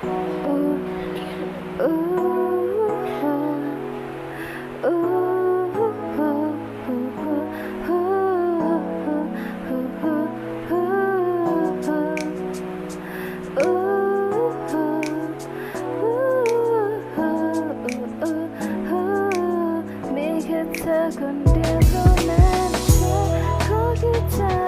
มีแค่เธอคนเดียวเท่านั้นขอแค่เธอ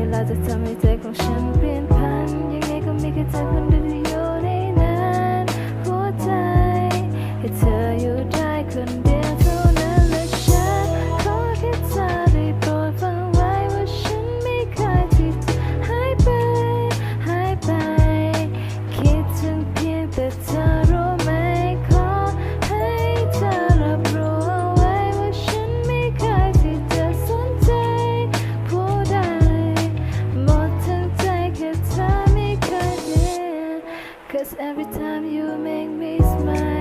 เวลาจะทำให้ใจของฉันเปลี่ยนพันยังไงก็มีแค่เธอคนเดียว you make me smile.